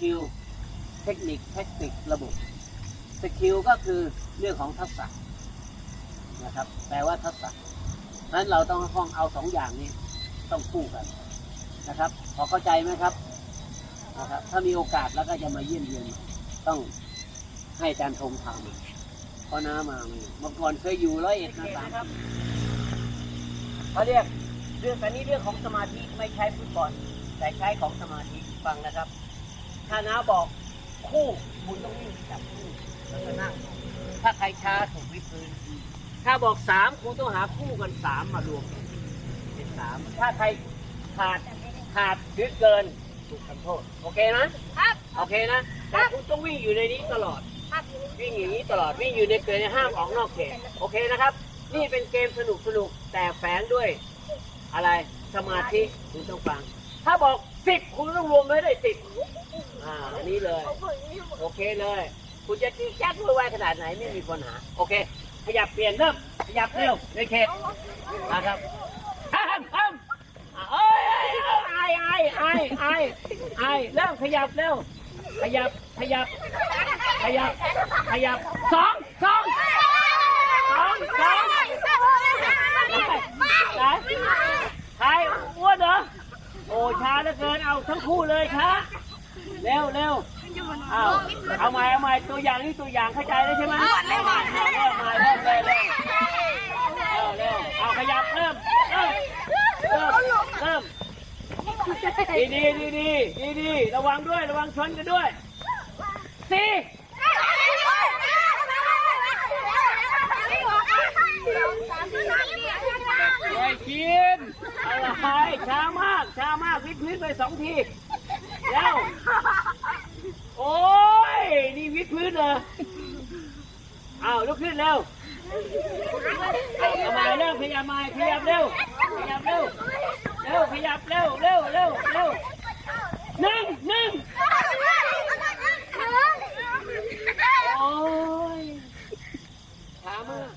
กิลเทคนิคแทคติกระบบสกิลก็คือเรื่องของทักษะนะครับแปลว่าทักษะนั้นเราต้องห้องเอาสองอย่างนี้ต้องคู่กันนะครับ พอเข้าใจไหมครับนะครับถ้ามีโอกาสแล้วก็จะมาเยี่ยมเยียนต้องให้อาจารย์ธงพามาเพราะน้ามาเมื่อก่อนเคยอยู่ร้อยเอ็ดนะสามครับเขาเรียกเรื่องอันนี้เรื่องของสมาธิไม่ใช้ฟุตบอลแต่ใช้ของสมาธิฟังนะครับ ถ้าน้าบอกคู่คุณต้องวิ่งไปจับคู่แล้วก็นั่งถ้าใครช้าถูกวิดพื้นถ้าบอกสามคุณต้องหาคู่กันสามมารวมกันเป็นสามถ้าใครขาดขาดหรือเกินถูกทำโทษโอเคนะครับโอเคนะแต่คุณต้องวิ่งอยู่ในนี้ตลอดครับวิ่งอย่างนี้ตลอดวิ่งอยู่ในเกณฑ์ห้ามออกนอกเขตโอเคนะครับ นี่เป็นเกมสนุกสนุกแต่แฝงด้วยอะไรสมาธิคุณต้องฟัง ถ้าบอก สิบคุณต้องรวมไว้ได้สิบอ่าอันนี้เลย โอเคเลย คุณจะจี้แจ๊กมือไวขนาดไหนไม่มีปัญหา โอเค ขยับเปลี่ยนเริ่มขยับเร็วในเขตนะครับห้ามห้ามเอ้ยเอ้ไอ้ไอ้ไอ้ไอ้เริ่มขยับเร็ว ขยับ ขยับ ขยับ ขยับสองสองสองสองไหนใครอ้วนเหร โอ้ช้าเหลือเกินเอาทั้งคู่เลยช้าเร็วเร็วเอาเอาใหม่เอาใหม่ตัวอย่างนี่ตัวอย่างเข้าใจแล้วใช่ไหมเอาใหม่เอาเริ่มใหม่เริ่มเลยเร็วเร็วเอาขยับเริ่มเริ่มเริ่มเริ่มดีดีดีดีดีดีระวังด้วยระวังชนกันด้วยสี่ไอ้ กินอะไรช้ามาก ช้ามากวิทพื้นไปสองทีแล้วโอ้ยนี่วิทพื้นเหรออ้าวลุกขึ้นเร็วเอาเอามาเร็วพยายามาพยายามเร็วพยายามเร็วเร็วขยับเร็วเร็วเร็วเร็วหนึ่งหนึ่งโอ้ยช้ามาก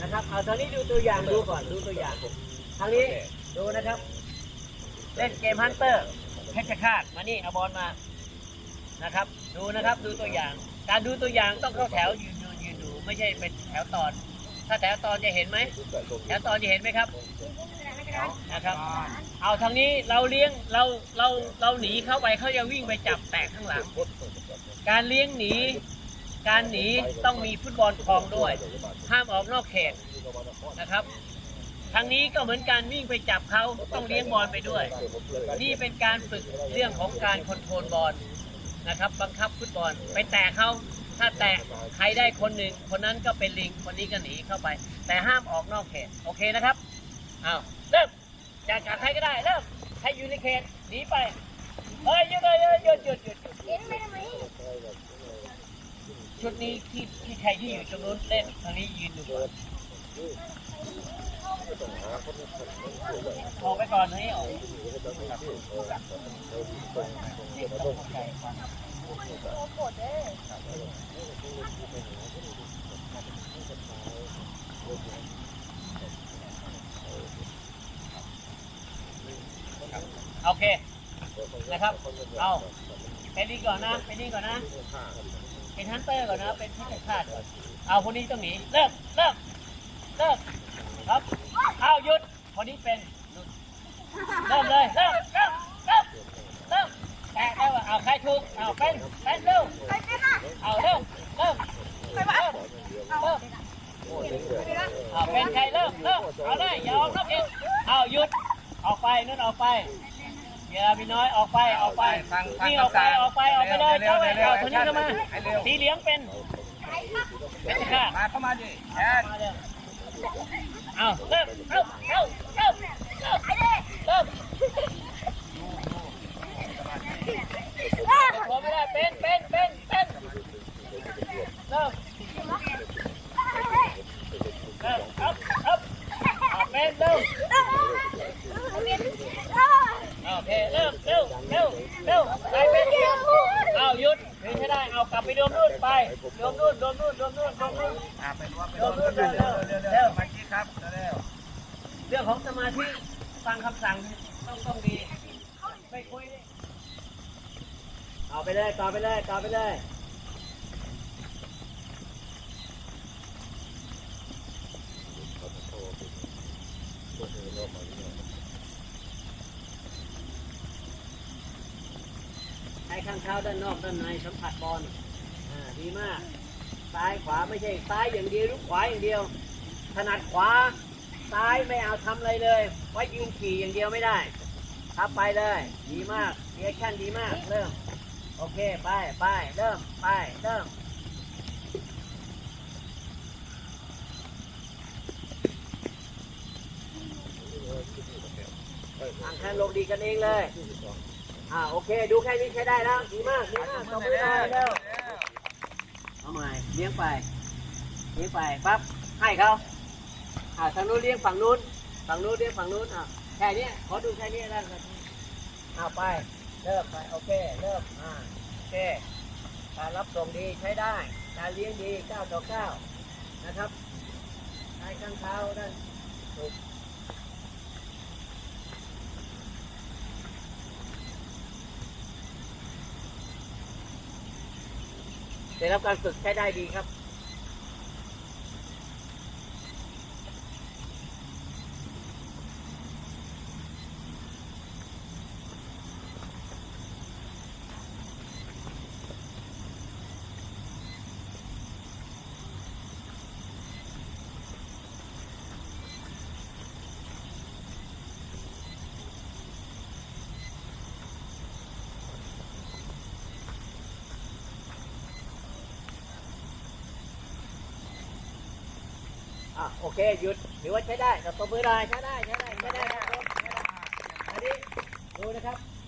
นะครับ เอาตอนนี้ดู ตัวอย่างดูก่อนดูตัวอย่างทางนี้ดูนะครับ เล่นเกมฮันเตอร์เพชรฆาตมานี่เอาบอลมานะครับ ดูนะครับดูตัวอย่าง การดูตัวอย่างต้องเข้าแถวยืนดูยืนดูไม่ใช่เป็นแถวตอน ถ้าแถวตอนจะเห็นไหมแถวตอนจะเห็นไหมครับนะครับ เอาทางนี้เราเลี้ยงเราเราเราหนีเข้าไปเขาจะวิ่งไปจับแตกข้างหลัง การเลี้ยงหนี การหนีต้องมีฟุตบอลคลองด้วย ห้ามออกนอกเขต นะครับทางนี้ก็เหมือนการวิ่งไปจับเขาต้องเลี้ยงบอลไปด้วย นี่เป็นการฝึกเรื่องของการคอนโทรลบอลนะครับ บังคับฟุตบอลไปแตะเขาถ้าแตะใครได้คนหนึ่งคนนั้นก็เป็นลิงคนนี้ก็หนีเข้าไป แต่ห้ามออกนอกเขตโอเคนะครับอ้าวเริ่มจากจากใครก็ได้เริ่มใครอยู่ในเขตหนีไปเฮ้ยหยุดเลยหยุดหยุดหยุดหยุดชุดนี้ที่ที่ใครที่อยู่ตรงนู้นเล่นทางนี้ยืนอยู่ก่ ออกไปก่อนให้ออกโอเค นะครับ เอาไปนี่ก่อนนะไปนี่ก่อนนะ เป็นฮันเตอร์ก่อนนะ เป็นที่ผิดพลาดก่อน เอาคนนี้ต้องหนีเริ่มเริ่ม เริ่มครับเอาหยุดคนนี้เป็นหยุดเริ่มเลยเริ่มเริ่มเริ่มเริ่มแตะได้ว่าเอาใครถูกเอาเป็นเป็นเร็วเอาเริ่มเริ่มเริ่มเริ่มเอาเป็นใครเริ่มเริ่มเอาได้อย่าออกนอกเองเอาหยุดออกไปนู่นออกไปอย่าพี่น้อยออกไปออกไปฟังฟังนี่ออกไปออกไปออกไปเลยเร็เจ้าวไปเร็วเอาตัวนี้เข้ามาให้เร็วสีเหลืองเป็นเป็นค่ะมาเข้ามาดิแอนมา เร็วเอาเริ่มเริ่มเริ่มเริ่มเริ่มเริ่มพอไม่ได้เป็นเป็นเป็นเป็นเริ่มเริ่มครับครับเอาเป็นเร็วโอเคเริ่มเร็วเร็วเร็วไปเป็นเอาหยุดไม่ใช่ได้เอากลับไปดมนู่นไปดมนู่นดมนู่นดมนู่นดมนู่นอ่าไปรวมไปรวมเร็วเร็วเร็ว ครับเร็วเรื่องของสมาธิฟังคำสั่งต้องต้องดีไม่คุยดิต่อไปเลยต่อไปเลยต่อไปเลยใช้ข้างเท้าด้านนอกด้านในสัมผัสบอลอ่าดีมาก ซ้ายขวาไม่ใช่ซ้ายอย่างเดียวหรือขวาอย่างเดียว ถนัดขวา ซ้ายไม่เอาทำอะไรเลยไว้ยืนขี่อย่างเดียวไม่ได้ทับไปเลย ดีมากเรียชั่นดีมาก เริ่ม โอเค ไปไปเริ่ม ไป เริ่มทางแทนลงดีกันเองเลย อ่า โอเค ดูแค่นี้ใช้ได้แล้ว ดีมากดีมากตบมือหน่อยเร็วเอาใหม่เลี้ยงไป เลี้ยงไป ปั๊บ ให้เขา อ่าทางนู้นเลี้ยงฝั่งนู้น ฝั่งนู้นเลี้ยงฝั่งนู้นอ่าแค่นี้ขอดูแค่นี้แล้วกันเอาไป เริ่มไป โอเค เริ่มอ่าโอเค การรับส่งดีใช้ได้ การเลี้ยงดี9ต่อ9นะครับใช้ข้างเท้าด้านถูกได้รับการฝึกใช้ได้ดีครับ โอเคหยุดถือว่าใช้ได้แต่ตัวมือได้ใช้ได้ใช้ได้ใช้ได้ครับผมใช้ได้อันนี้ดูนะครับ